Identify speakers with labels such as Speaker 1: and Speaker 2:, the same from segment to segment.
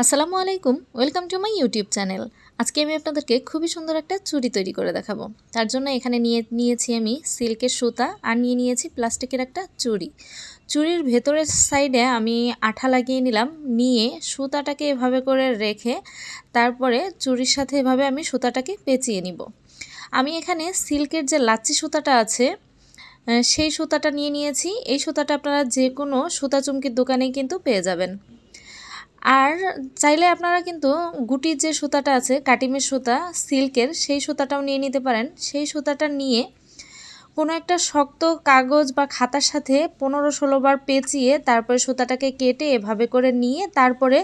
Speaker 1: আসসালামু আলাইকুম, welcome to my YouTube channel. আজকে আমি আপনাদেরকে খুবই সুন্দর একটা চুড়ি তৈরি করে দেখাবো। তার জন্য এখানে নিয়ে, নিয়েছি আমি সিল্কের সুতা আর নিয়ে নিয়েছি প্লাস্টিকের একটা চুড়ি। চুড়ির ভেতরের সাইডে আমি আঠা লাগিয়ে নিলাম, নিয়ে সুতাটাকে এভাবে করে রেখে তারপরে চুড়ির সাথে এভাবে আমি সুতাটাকে পেঁচিয়ে নিব। আমি এখানে সিল্কের যে লাচ্ছি সুতাটা আছে সেই সুতাটা নিয়ে নিয়েছি। এই সুতাটা আপনারা যে কোনো সুতা চুমকির দোকানেই কিন্তু পেয়ে যাবেন। আর চাইলে আপনারা কিন্তু গুটির যে সুতাটা আছে, কাটিমের সুতা, সিল্কের, সেই সুতাটাও নিয়ে নিতে পারেন। সেই সুতাটা নিয়ে কোনো একটা শক্ত কাগজ বা খাতার সাথে পনেরো ষোলো বার পেঁচিয়ে তারপরে সুতাটাকে কেটে এভাবে করে নিয়ে তারপরে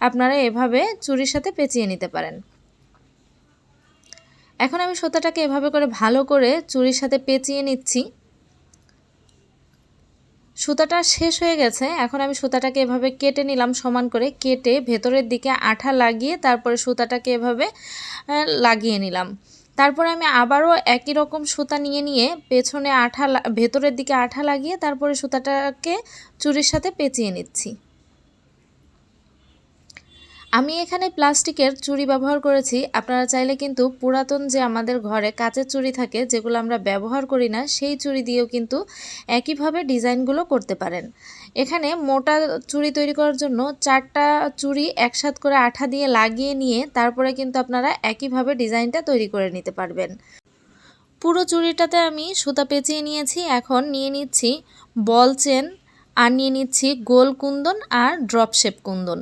Speaker 1: আপনারা এভাবে চুরির সাথে পেঁচিয়ে নিতে পারেন। এখন আমি সুতাটাকে এভাবে করে ভালো করে চুরির সাথে পেঁচিয়ে নিচ্ছি। সুতাটা শেষ হয়ে গেছে। এখন আমি সুতাটাকে এভাবে কেটে নিলাম সমান করে। কেটে ভেতরের দিকে আঠা লাগিয়ে তারপরে সুতাটাকে এভাবে লাগিয়ে নিলাম। তারপরে আমি আবারও একই রকম সুতা নিয়ে নিয়ে পেছনে আঠা ভেতরের দিকে আঠা লাগিয়ে তারপরে সুতাটাকে চুরির সাথে পেঁচিয়ে নিচ্ছি। আমি এখানে প্লাস্টিকের চুড়ি ব্যবহার করেছি। আপনারা চাইলে কিন্তু পুরাতন যে আমাদের ঘরে কাঁচের চুড়ি থাকে, যেগুলো আমরা ব্যবহার করি না, সেই চুড়ি দিয়েও কিন্তু একইভাবে ডিজাইনগুলো করতে পারেন। এখানে মোটা চুড়ি তৈরি করার জন্য চারটা চুড়ি একসাথ করে আঠা দিয়ে লাগিয়ে নিয়ে তারপরে কিন্তু আপনারা একইভাবে ডিজাইনটা তৈরি করে নিতে পারবেন। পুরো চুড়িটাতে আমি সুতা পেঁচিয়ে নিয়েছি। এখন নিয়ে নিচ্ছি বল চেন, আর নিয়ে নিচ্ছি গোল কুন্দন আর ড্রপ শেপ কুন্দন।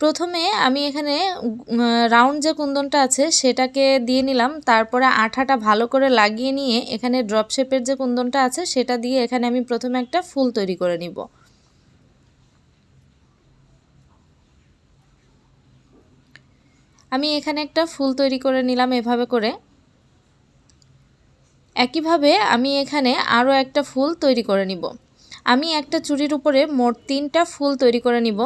Speaker 1: প্রথমে আমি এখানে রাউন্ড যে কুন্দনটা আছে সেটাকে দিয়ে নিলাম, তারপরে আঠাটা ভালো করে লাগিয়ে নিয়ে এখানে ড্রপ শেপের যে কুন্দনটা আছে সেটা দিয়ে এখানে আমি প্রথমে একটা ফুল তৈরি করে নিব। আমি এখানে একটা ফুল তৈরি করে নিলাম এভাবে করে। একইভাবে আমি এখানে আরও একটা ফুল তৈরি করে নিব। আমি একটা চুরির উপরে মোট তিনটা ফুল তৈরি করে নিব।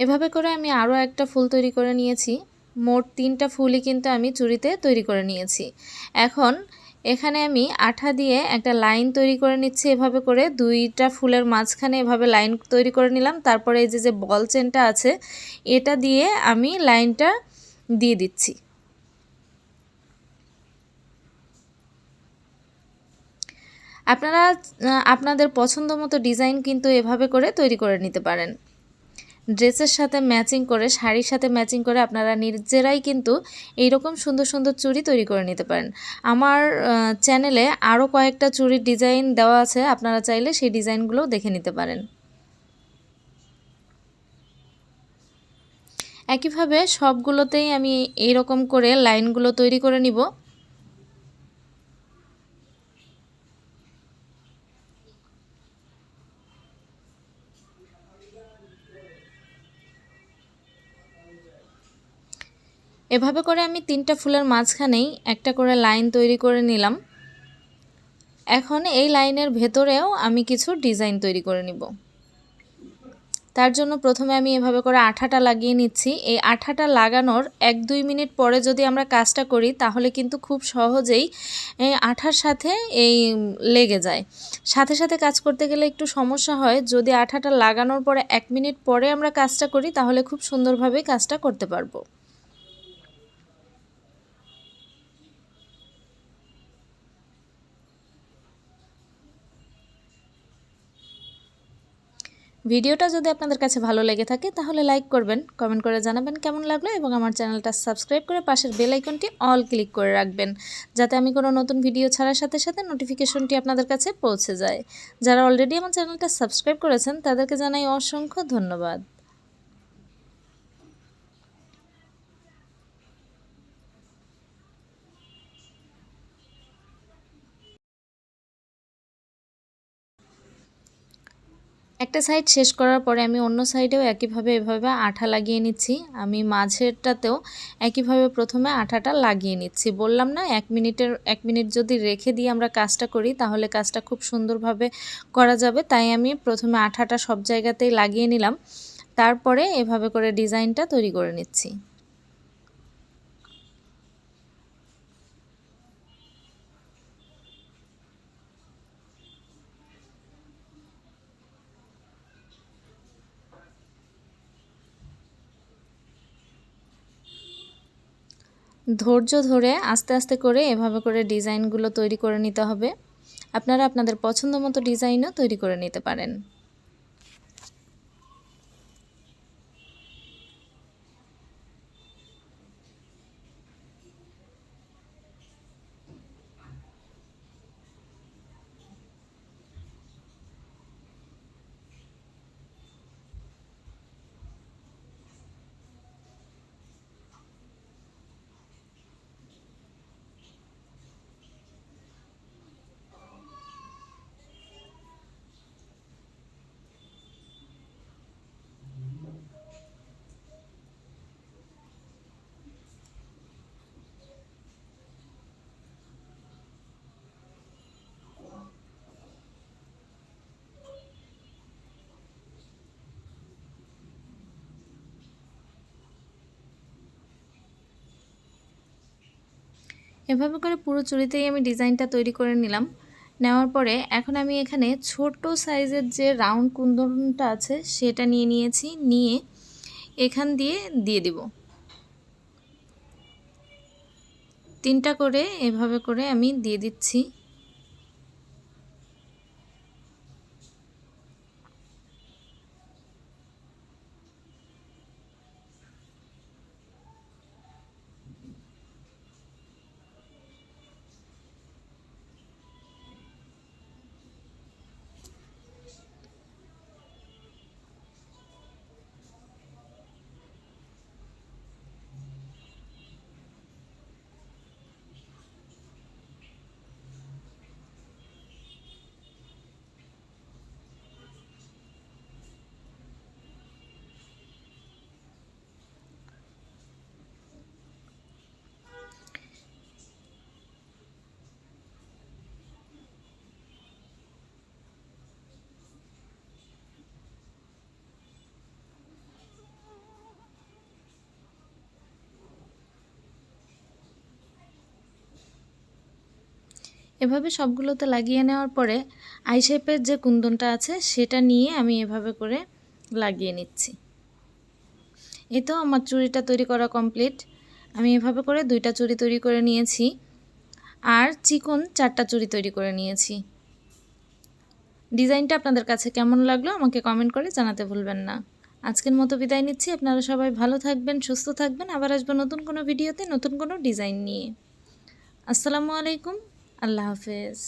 Speaker 1: এভাবে করে আমি আরও একটা ফুল তৈরি করে নিয়েছি। মোট তিনটা ফুলই কিন্তু আমি চুরিতে তৈরি করে নিয়েছি। এখন এখানে আমি আঠা দিয়ে একটা লাইন তৈরি করে নিচ্ছি এভাবে করে। দুইটা ফুলের মাঝখানে এভাবে লাইন তৈরি করে নিলাম। তারপরে এই যে যে বল চেনটা আছে, এটা দিয়ে আমি লাইনটা দিয়ে দিচ্ছি। আপনারা আপনাদের পছন্দ মতো ডিজাইন কিন্তু এভাবে করে তৈরি করে নিতে পারেন। ড্রেসের সাথে ম্যাচিং করে, শাড়ির সাথে ম্যাচিং করে আপনারা নিজেরাই কিন্তু এইরকম সুন্দর সুন্দর চুড়ি তৈরি করে নিতে পারেন। আমার চ্যানেলে আরও কয়েকটা চুড়ির ডিজাইন দেওয়া আছে, আপনারা চাইলে সেই ডিজাইনগুলো দেখে নিতে পারেন। একইভাবে সবগুলোতেই আমি এইরকম করে লাইনগুলো তৈরি করে নিব। এভাবে করে আমি তিনটা ফুলের মাঝখানেই একটা করে লাইন তৈরি করে নিলাম। এখন এই লাইনের ভেতরেও আমি কিছু ডিজাইন তৈরি করে নিব। তার জন্য প্রথমে আমি এভাবে করে আঠাটা লাগিয়ে নিচ্ছি। এই আঠাটা লাগানোর এক দুই মিনিট পরে যদি আমরা কাজটা করি, তাহলে কিন্তু খুব সহজেই আঠার সাথে এই লেগে যায়। সাথে সাথে কাজ করতে গেলে একটু সমস্যা হয়। যদি আঠাটা লাগানোর পরে এক মিনিট পরে আমরা কাজটা করি, তাহলে খুব সুন্দরভাবে কাজটা করতে পারব। ভিডিওটা যদি আপনাদের কাছে ভালো লেগে থাকে, তাহলে লাইক করবেন কমেন্ট করে জানাবেন কেমন লাগল এবং আমার চ্যানেলটা সাবস্ক্রাইব করে পাশের বেল আইকনটি অল ক্লিক করে রাখবেন, যাতে আমি কোনো নতুন ভিডিও ছাড়ার সাথে সাথে নোটিফিকেশনটি আপনাদের কাছে পৌঁছে যায়। যারা অলরেডি আমার চ্যানেলটা সাবস্ক্রাইব করেছেন, তাদেরকে জানাই অসংখ্য ধন্যবাদ। একটা সাইড শেষ করার পরে আমি অন্য সাইডেও একইভাবে এভাবে আঠা লাগিয়ে নিচ্ছি। আমি মাঝেরটাতেও একইভাবে প্রথমে আঠাটা লাগিয়ে নিচ্ছি। বললাম না, এক মিনিটের, এক মিনিট যদি রেখে দিয়ে আমরা কাজটা করি, তাহলে কাজটা খুব সুন্দরভাবে করা যাবে। তাই আমি প্রথমে আঠাটা সব জায়গাতেই লাগিয়ে নিলাম। তারপরে এভাবে করে ডিজাইনটা তৈরি করে নিচ্ছি। ধৈর্য ধরে আস্তে আস্তে করে এভাবে করে ডিজাইনগুলো তৈরি করে নিতে হবে। আপনারা আপনাদের পছন্দ মতো ডিজাইনও তৈরি করে নিতে পারেন। এভাবে করে পুরো চুড়িতেই আমি ডিজাইনটা তৈরি করে নিলাম। নেওয়ার পরে এখন আমি এখানে ছোট সাইজের যে রাউন্ড কুন্দনটা আছে সেটা নিয়ে নিয়েছি, নিয়ে এখান দিয়ে দিয়ে দিব। তিনটা করে এভাবে করে আমি দিয়ে দিচ্ছি। এভাবে সবগুলোতে লাগিয়ে নেওয়ার পরে আই শেপের যে কুন্দনটা আছে, সেটা নিয়ে আমি এভাবে করে লাগিয়ে নিচ্ছি। এই তো আমার চুড়িটা তৈরি করা কমপ্লিট। আমি এভাবে করে দুইটা চুড়ি তৈরি করে নিয়েছি আর চিকন চারটা চুড়ি তৈরি করে নিয়েছি। ডিজাইনটা আপনাদের কাছে কেমন লাগল আমাকে কমেন্ট করে জানাতে ভুলবেন না। আজকের মতো বিদায় নিচ্ছি। আপনারা সবাই ভালো থাকবেন, সুস্থ থাকবেন। আবার আসব নতুন কোনো ভিডিওতে নতুন কোনো ডিজাইন নিয়ে। আসসালামু আলাইকুম। আল্লাহ হাফেজ